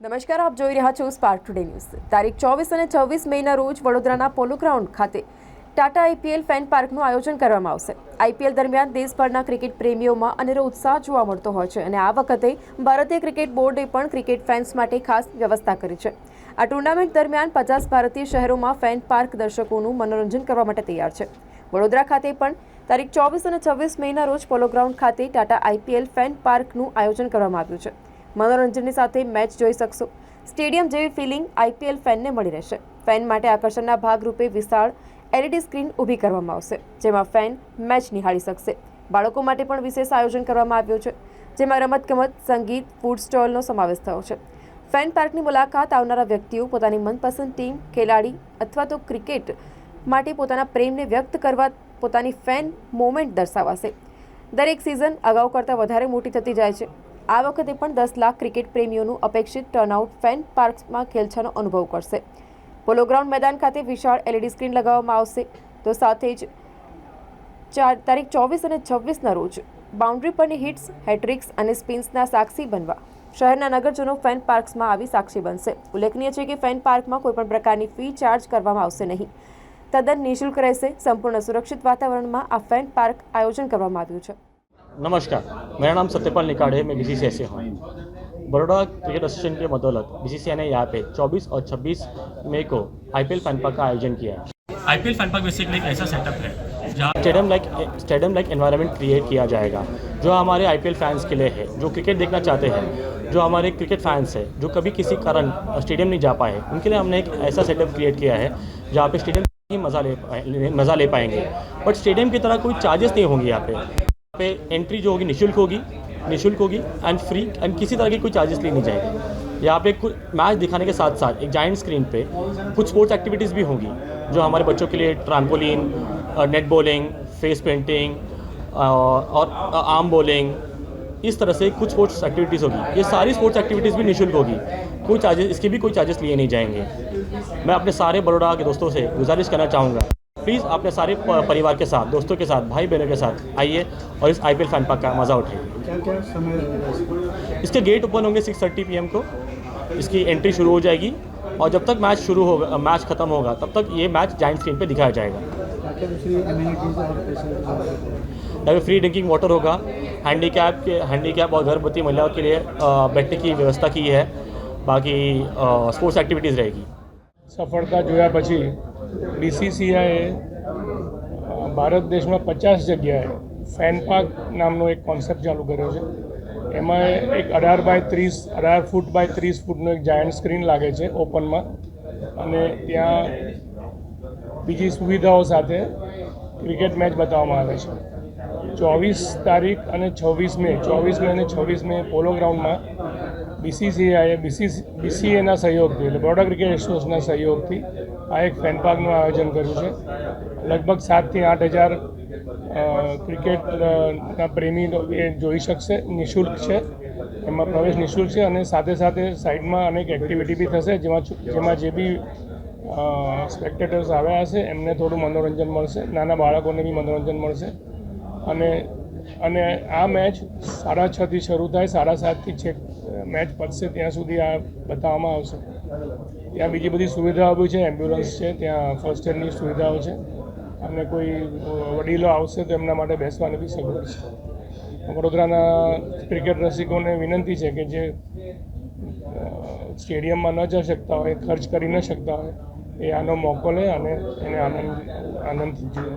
નમસ્કાર, આપ જોઈ રહ્યા છો સ્પાર્ક ટુડે ન્યૂઝ તારીખ ચોવીસ અને છવ્વીસ મેના રોજ વડોદરાના પોલો ગ્રાઉન્ડ ખાતે ટાટા આઈપીએલ ફેન પાર્કનું આયોજન કરવામાં આવશે. આઈપીએલ દરમિયાન દેશભરના ક્રિકેટ પ્રેમીઓમાં અનેરો ઉત્સાહ જોવા મળતો હોય છે અને આ વખતે ભારતીય ક્રિકેટ બોર્ડે પણ ક્રિકેટ ફેન્સ માટે ખાસ વ્યવસ્થા કરી છે. આ ટુર્નામેન્ટ દરમિયાન પચાસ ભારતીય શહેરોમાં ફેન પાર્ક દર્શકોનું મનોરંજન કરવા માટે તૈયાર છે. વડોદરા ખાતે પણ તારીખ ચોવીસ અને છવ્વીસ મેના રોજ પોલો ગ્રાઉન્ડ ખાતે ટાટા આઈપીએલ ફેન પાર્કનું આયોજન કરવામાં આવ્યું છે. મનોરંજનની સાથે મેચ જોઈ શકશો. સ્ટેડિયમ જેવી ફિલિંગ આઈપીએલ ફેનને મળી રહેશે. ફેન માટે આકર્ષણના ભાગરૂપે વિશાળ એલઈડી સ્ક્રીન ઊભી કરવામાં આવશે, જેમાં ફેન મેચ નિહાળી શકશે. બાળકો માટે પણ વિશેષ આયોજન કરવામાં આવ્યું છે, જેમાં રમતગમત, સંગીત, ફૂડ સ્ટોલનો સમાવેશ થયો છે. ફેન પાર્કની મુલાકાત આવનારા વ્યક્તિઓ, પોતાની મનપસંદ ટીમ, ખેલાડી અથવા તો ક્રિકેટ માટે પોતાના પ્રેમને વ્યક્ત કરવા પોતાની ફેન મોમેન્ટ દર્શાવાશે. દરેક સિઝન અગાઉ કરતાં વધારે મોટી થતી જાય છે. આ વખતે પણ દસ લાખ ક્રિકેટ પ્રેમીઓનું અપેક્ષિત ટર્નઆઉટ ફેન પાર્કમાં ખેલછાનો અનુભવ કરશે. પોલો ગ્રાઉન્ડ મેદાન ખાતે વિશાળ એલઈડી સ્ક્રીન લગાવવામાં આવશે. તો સાથે જ ચાર તારીખ ચોવીસ અને છવ્વીસના રોજ બાઉન્ડ્રી પરની હિટ્સ હેટ્રિક્સ અને સ્પિન્સના સાક્ષી બનવા શહેરના નગરજનો ફેન પાર્ક્સમાં આવી સાક્ષી બનશે. ઉલ્લેખનીય છે કે ફેન પાર્કમાં કોઈપણ પ્રકારની ફી ચાર્જ કરવામાં આવશે નહીં. તદ્દન નિઃશુલ્ક રહેશે. સંપૂર્ણ સુરક્ષિત વાતાવરણમાં આ ફેન પાર્ક આયોજન કરવામાં આવ્યું છે. नमस्कार मेरा नाम सत्यपाल निकाड़ है मैं बी सी से हूँ। बड़ौदा क्रिकेट एसोसिएशन के बदौलत बी सी ने यहाँ पे 24 और 26 मई को आईपीएल फ़ैन पार्क का आयोजन किया है। आईपीएल फ़ैन पार्क बेसिकली एक ऐसा सेटअप है जहाँ stadium like stadium like environment create किया जाएगा जो हमारे आई आईपीएल फैंस के लिए है जो क्रिकेट देखना चाहते हैं जो हमारे क्रिकेट फैंस हैं जो कभी किसी कारण स्टेडियम नहीं जा पाए उनके लिए हमने एक ऐसा सेटअप क्रिएट किया है जहाँ पे स्टेडियम ही मज़ा ले मज़ा ले पाएँगे। बट स्टेडियम की तरह कोई चार्जेस नहीं होंगे यहाँ पे। पे एंट्री जो होगी निशुल्क होगी निशुल्क होगी एंड फ्री एंड किसी तरह की कोई चार्जेस ली नहीं जाएगी। यहाँ पे कुछ मैच दिखाने के साथ साथ एक जाइंट स्क्रीन पे कुछ स्पोर्ट्स एक्टिविटीज़ भी होंगी, जो हमारे बच्चों के लिए trampoline net bowling face painting और आर्म बॉलिंग इस तरह से कुछ स्पोर्ट्स एक्टिविटीज़ होगी। ये सारी स्पोर्ट्स एक्टिविटीज़ भी निशुल्क होगी। कोई चार्जेस इसके भी कोई चार्जेस लिए नहीं जाएँगे। मैं अपने सारे बड़ोड़ा के दोस्तों से गुजारिश करना चाहूँगा। प्लीज़ अपने सारे परिवार के साथ दोस्तों के साथ भाई बहनों के साथ आइए और इस आई पी फ़ैन पार्क का मज़ा उठाइए। क्या क्या समय इसके गेट ओपन होंगे सिक्स थर्टी पी को। इसकी एंट्री शुरू हो जाएगी और जब तक मैच शुरू होगा मैच खत्म होगा तब तक ये मैच जाइंट स्क्रीन पे दिखाया जाएगा। यहाँ पे फ्री ड्रिंकिंग वाटर होगा हैंडीकैप के हैंडीकैप और गर्भवती महिलाओं के लिए बैठने की व्यवस्था की है। बाकी स्पोर्ट्स एक्टिविटीज़ रहेगी। સફળતા જોયા પછી બીસીસીઆઈએ ભારત દેશમાં પચાસ જગ્યાએ ફેન પાર્ક નામનો એક કોન્સેપ્ટ ચાલુ કર્યો છે. એમાં એક અઢાર બાય ત્રીસ, અઢાર ફૂટ બાય ત્રીસ ફૂટનો એક જાયન્ટ સ્ક્રીન લાગે છે ઓપનમાં. અને ત્યાં બીજી સુવિધાઓ સાથે ક્રિકેટ મેચ બતાવવામાં આવે છે. ચોવીસ તારીખ અને છવ્વીસ મે, ચોવીસ મે અને છવ્વીસ મે પોલો ગ્રાઉન્ડમાં બીસીસીઆઈએ બીસી બીસીએના સહયોગથી એટલે બરોડા ક્રિકેટ એસોસિએશનના સહયોગથી આ એક ફેન પાર્કનું આયોજન કર્યું છે. લગભગ સાતથી આઠ હજાર ક્રિકેટના પ્રેમી એ જોઈ શકશે, નિઃશુલ્ક છે. એમાં પ્રવેશ નિઃશુલ્ક છે અને સાથે સાથે સાઈડમાં અનેક એક્ટિવિટી બી થશે, જેમાં જેમાં જે બી સ્પેક્ટેટર્સ આવ્યા હશે, એમને થોડું મનોરંજન મળશે, નાના બાળકોને બી મનોરંજન મળશે. અને અને આ મેચ સાડા છથી શરૂ થાય, સાડા સાતથી છેક મેચ પતશે ત્યાં સુધી આ બતાવવામાં આવશે. ત્યાં બીજી બધી સુવિધાઓ બી છે એમ્બ્યુલન્સ છે, ત્યાં ફર્સ્ટ એડની સુવિધાઓ છે. અને કોઈ વડીલો આવશે તો એમના માટે બેસવાની બી સગવડ છે. વડોદરાના ક્રિકેટ રસિકોને વિનંતી છે કે જે સ્ટેડિયમમાં ન જઈ શકતા હોય, ખર્ચ કરી ન શકતા હોય, એ આનો મોકો લે અને એને આનંદ આનંદથી જુએ